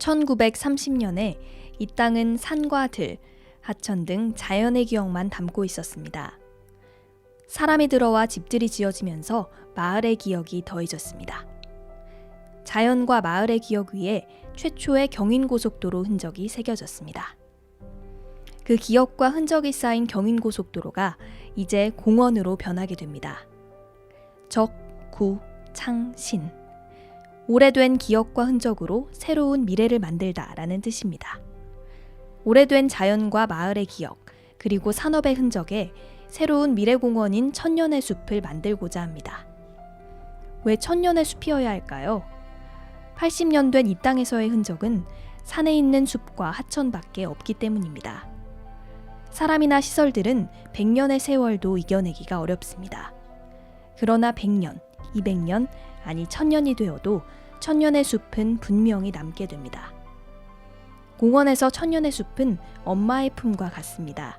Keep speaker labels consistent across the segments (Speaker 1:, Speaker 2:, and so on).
Speaker 1: 1930년에 이 땅은 산과 들, 하천 등 자연의 기억만 담고 있었습니다. 사람이 들어와 집들이 지어지면서 마을의 기억이 더해졌습니다. 자연과 마을의 기억 위에 최초의 경인고속도로 흔적이 새겨졌습니다. 그 기억과 흔적이 쌓인 경인고속도로가 이제 공원으로 변하게 됩니다. 적, 구, 창, 신. 오래된 기억과 흔적으로 새로운 미래를 만들다 라는 뜻입니다. 오래된 자연과 마을의 기억, 그리고 산업의 흔적에 새로운 미래공원인 천년의 숲을 만들고자 합니다. 왜 천년의 숲이어야 할까요? 80년 된 이 땅에서의 흔적은 산에 있는 숲과 하천밖에 없기 때문입니다. 사람이나 시설들은 100년의 세월도 이겨내기가 어렵습니다. 그러나 100년, 200년, 아니 1000년이 되어도 천년의 숲은 분명히 남게 됩니다. 공원에서 천년의 숲은 엄마의 품과 같습니다.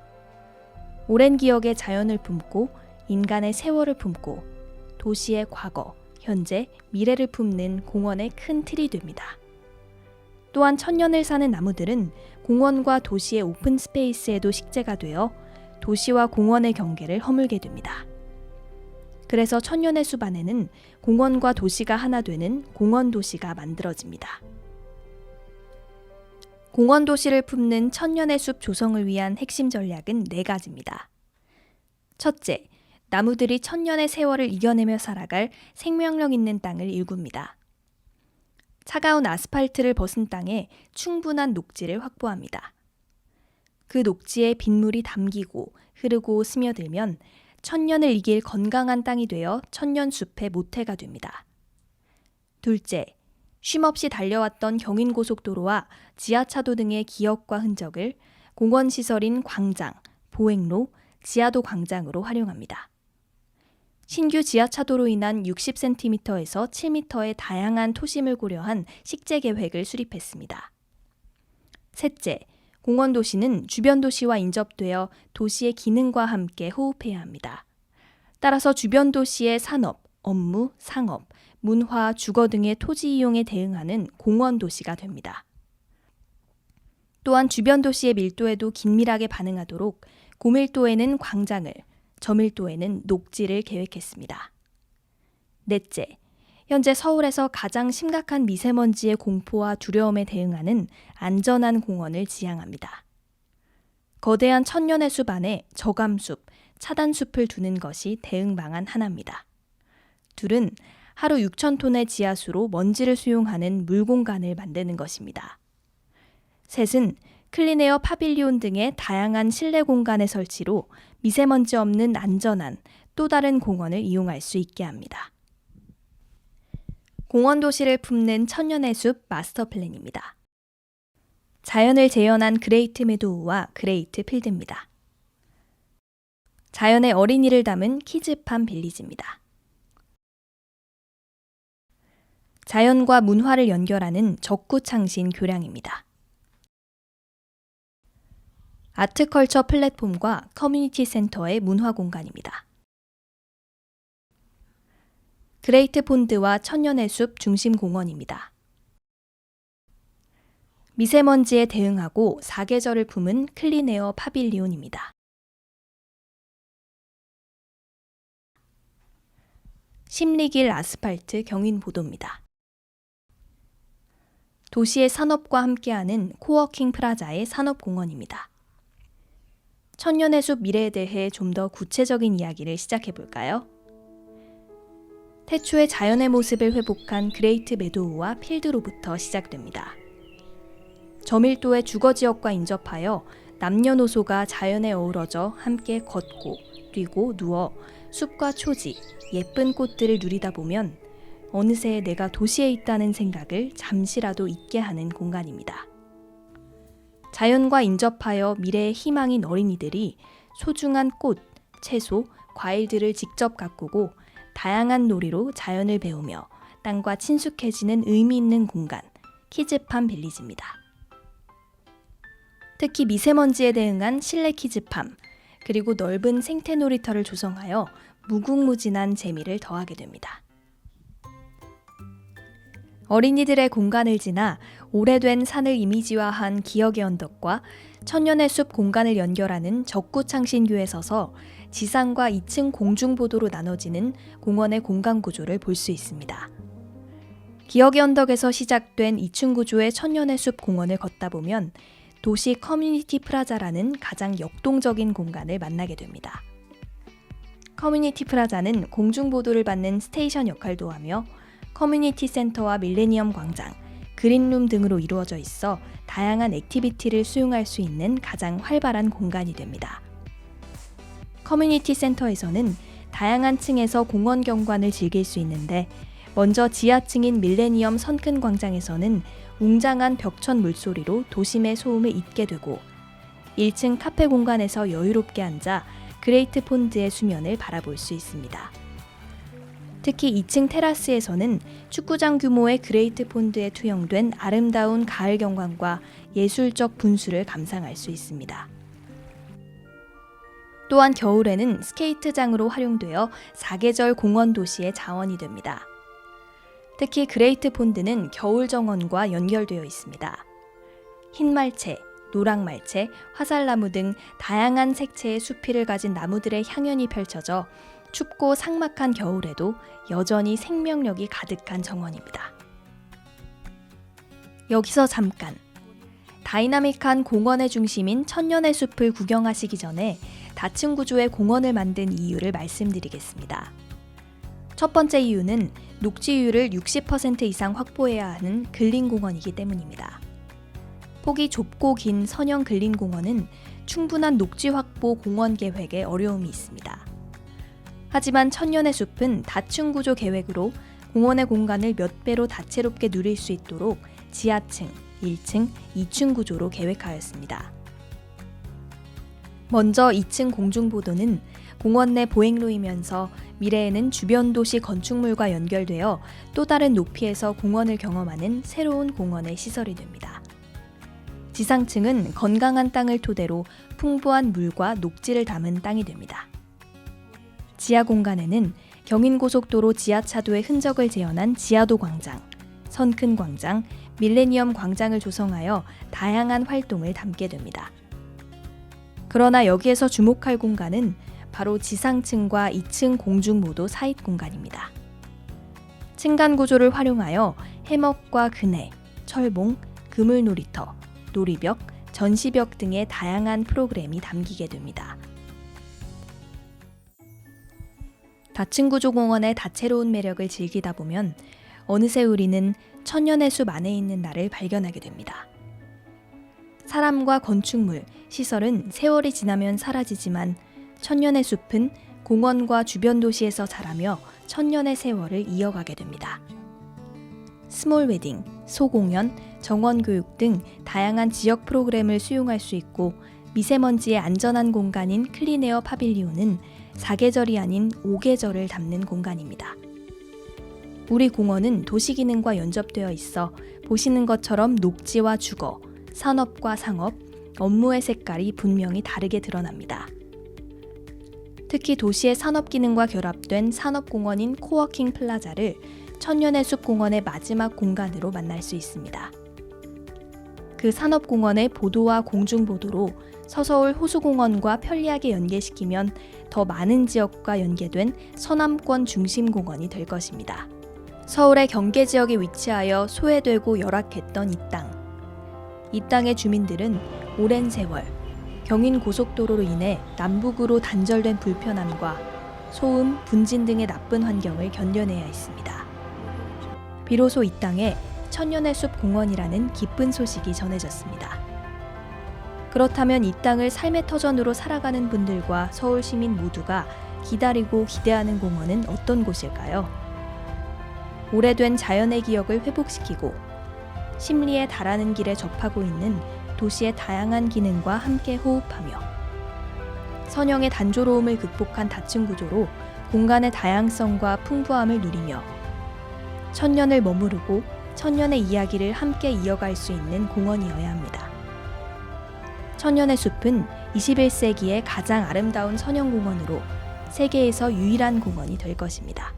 Speaker 1: 오랜 기억의 자연을 품고 인간의 세월을 품고 도시의 과거, 현재, 미래를 품는 공원의 큰 틀이 됩니다. 또한 천년을 사는 나무들은 공원과 도시의 오픈 스페이스에도 식재가 되어 도시와 공원의 경계를 허물게 됩니다. 그래서 천년의 숲 안에는 공원과 도시가 하나 되는 공원 도시가 만들어집니다. 공원 도시를 품는 천년의 숲 조성을 위한 핵심 전략은 네 가지입니다. 첫째, 나무들이 천년의 세월을 이겨내며 살아갈 생명력 있는 땅을 일굽니다. 차가운 아스팔트를 벗은 땅에 충분한 녹지를 확보합니다. 그 녹지에 빗물이 담기고 흐르고 스며들면 천년을 이길 건강한 땅이 되어 천년 숲의 모태가 됩니다. 둘째, 쉼없이 달려왔던 경인고속도로와 지하차도 등의 기억과 흔적을 공원시설인 광장, 보행로, 지하도 광장으로 활용합니다. 신규 지하차도로 인한 60cm에서 7m의 다양한 토심을 고려한 식재 계획을 수립했습니다. 셋째, 공원 도시는 주변 도시와 인접되어 도시의 기능과 함께 호흡해야 합니다. 따라서 주변 도시의 산업, 업무, 상업, 문화, 주거 등의 토지 이용에 대응하는 공원 도시가 됩니다. 또한 주변 도시의 밀도에도 긴밀하게 반응하도록 고밀도에는 광장을, 저밀도에는 녹지를 계획했습니다. 넷째, 현재 서울에서 가장 심각한 미세먼지의 공포와 두려움에 대응하는 안전한 공원을 지향합니다. 거대한 천년의 숲 안에 저감숲, 차단숲을 두는 것이 대응 방안 하나입니다. 둘은 하루 6천 톤의 지하수로 먼지를 수용하는 물공간을 만드는 것입니다. 셋은 클린에어 파빌리온 등의 다양한 실내 공간의 설치로 미세먼지 없는 안전한 또 다른 공원을 이용할 수 있게 합니다. 공원 도시를 품는 천년의 숲 마스터 플랜입니다. 자연을 재현한 그레이트 메도우와 그레이트 필드입니다. 자연의 어린이를 담은 키즈팜 빌리지입니다. 자연과 문화를 연결하는 적구창신 교량입니다. 아트컬처 플랫폼과 커뮤니티 센터의 문화 공간입니다. 그레이트 폰드와 천년의 숲 중심 공원입니다. 미세먼지에 대응하고 사계절을 품은 클린에어 파빌리온입니다. 심리길 아스팔트 경인보도입니다. 도시의 산업과 함께하는 코워킹 프라자의 산업공원입니다. 천년의 숲 미래에 대해 좀 더 구체적인 이야기를 시작해 볼까요? 태초의 자연의 모습을 회복한 그레이트 메도우와 필드로부터 시작됩니다. 저밀도의 주거 지역과 인접하여 남녀노소가 자연에 어우러져 함께 걷고 뛰고 누워 숲과 초지, 예쁜 꽃들을 누리다 보면 어느새 내가 도시에 있다는 생각을 잠시라도 잊게 하는 공간입니다. 자연과 인접하여 미래의 희망인 어린이들이 소중한 꽃, 채소, 과일들을 직접 가꾸고 다양한 놀이로 자연을 배우며 땅과 친숙해지는 의미 있는 공간, 키즈팜 빌리지입니다. 특히 미세먼지에 대응한 실내 키즈팜, 그리고 넓은 생태 놀이터를 조성하여 무궁무진한 재미를 더하게 됩니다. 어린이들의 공간을 지나 오래된 산을 이미지화한 기억의 언덕과 천년의 숲 공간을 연결하는 적구창신교에 서서 지상과 2층 공중보도로 나눠지는 공원의 공간 구조를 볼 수 있습니다. 기억의 언덕에서 시작된 2층 구조의 천년의 숲 공원을 걷다 보면 도시 커뮤니티 프라자라는 가장 역동적인 공간을 만나게 됩니다. 커뮤니티 프라자는 공중보도를 받는 스테이션 역할도 하며 커뮤니티 센터와 밀레니엄 광장, 그린룸 등으로 이루어져 있어 다양한 액티비티를 수용할 수 있는 가장 활발한 공간이 됩니다. 커뮤니티 센터에서는 다양한 층에서 공원 경관을 즐길 수 있는데 먼저 지하층인 밀레니엄 선큰 광장에서는 웅장한 벽천 물소리로 도심의 소음을 잊게 되고 1층 카페 공간에서 여유롭게 앉아 그레이트 폰드의 수면을 바라볼 수 있습니다. 특히 2층 테라스에서는 축구장 규모의 그레이트 폰드에 투영된 아름다운 가을 경관과 예술적 분수를 감상할 수 있습니다. 또한 겨울에는 스케이트장으로 활용되어 사계절 공원 도시의 자원이 됩니다. 특히 그레이트 폰드는 겨울 정원과 연결되어 있습니다. 흰 말채, 노랑 말채, 화살나무 등 다양한 색채의 수필을 가진 나무들의 향연이 펼쳐져 춥고 삭막한 겨울에도 여전히 생명력이 가득한 정원입니다. 여기서 잠깐 다이나믹한 공원의 중심인 천년의 숲을 구경하시기 전에 다층 구조의 공원을 만든 이유를 말씀드리겠습니다. 첫 번째 이유는 녹지율을 60% 이상 확보해야 하는 근린공원이기 때문입니다. 폭이 좁고 긴 선형 근린공원은 충분한 녹지 확보 공원 계획에 어려움이 있습니다. 하지만 천년의 숲은 다층 구조 계획으로 공원의 공간을 몇 배로 다채롭게 누릴 수 있도록 지하층, 1층, 2층 구조로 계획하였습니다. 먼저 2층 공중보도는 공원 내 보행로이면서 미래에는 주변 도시 건축물과 연결되어 또 다른 높이에서 공원을 경험하는 새로운 공원의 시설이 됩니다. 지상층은 건강한 땅을 토대로 풍부한 물과 녹지를 담은 땅이 됩니다. 지하 공간에는 경인고속도로 지하차도의 흔적을 재현한 지하도 광장, 선큰 광장, 밀레니엄 광장을 조성하여 다양한 활동을 담게 됩니다. 그러나 여기에서 주목할 공간은 바로 지상층과 2층 공중모도 사입 공간입니다. 층간 구조를 활용하여 해먹과 그네, 철봉, 그물 놀이터, 놀이벽, 전시벽 등의 다양한 프로그램이 담기게 됩니다. 다층 구조 공원의 다채로운 매력을 즐기다 보면 어느새 우리는 천년의 숲 안에 있는 나를 발견하게 됩니다. 사람과 건축물, 시설은 세월이 지나면 사라지지만 천년의 숲은 공원과 주변 도시에서 자라며 천년의 세월을 이어가게 됩니다. 스몰 웨딩, 소공연, 정원 교육 등 다양한 지역 프로그램을 수용할 수 있고 미세먼지의 안전한 공간인 클리네어 파빌리온은 사계절이 아닌 오계절을 담는 공간입니다. 우리 공원은 도시 기능과 연접되어 있어 보시는 것처럼 녹지와 주거, 산업과 상업, 업무의 색깔이 분명히 다르게 드러납니다. 특히 도시의 산업 기능과 결합된 산업공원인 코워킹 플라자를 천년의 숲 공원의 마지막 공간으로 만날 수 있습니다. 그 산업공원의 보도와 공중보도로 서서울 호수공원과 편리하게 연계시키면 더 많은 지역과 연계된 서남권 중심공원이 될 것입니다. 서울의 경계 지역에 위치하여 소외되고 열악했던 이 땅. 이 땅의 주민들은 오랜 세월 경인 고속도로로 인해 남북으로 단절된 불편함과 소음, 분진 등의 나쁜 환경을 견뎌내야 했습니다. 비로소 이 땅에 천년의 숲 공원이라는 기쁜 소식이 전해졌습니다. 그렇다면 이 땅을 삶의 터전으로 살아가는 분들과 서울 시민 모두가 기다리고 기대하는 공원은 어떤 곳일까요? 오래된 자연의 기억을 회복시키고 심리에 달하는 길에 접하고 있는 도시의 다양한 기능과 함께 호흡하며 선형의 단조로움을 극복한 다층 구조로 공간의 다양성과 풍부함을 누리며 천년을 머무르고 천년의 이야기를 함께 이어갈 수 있는 공원이어야 합니다. 천년의 숲은 21세기의 가장 아름다운 선형공원으로 세계에서 유일한 공원이 될 것입니다.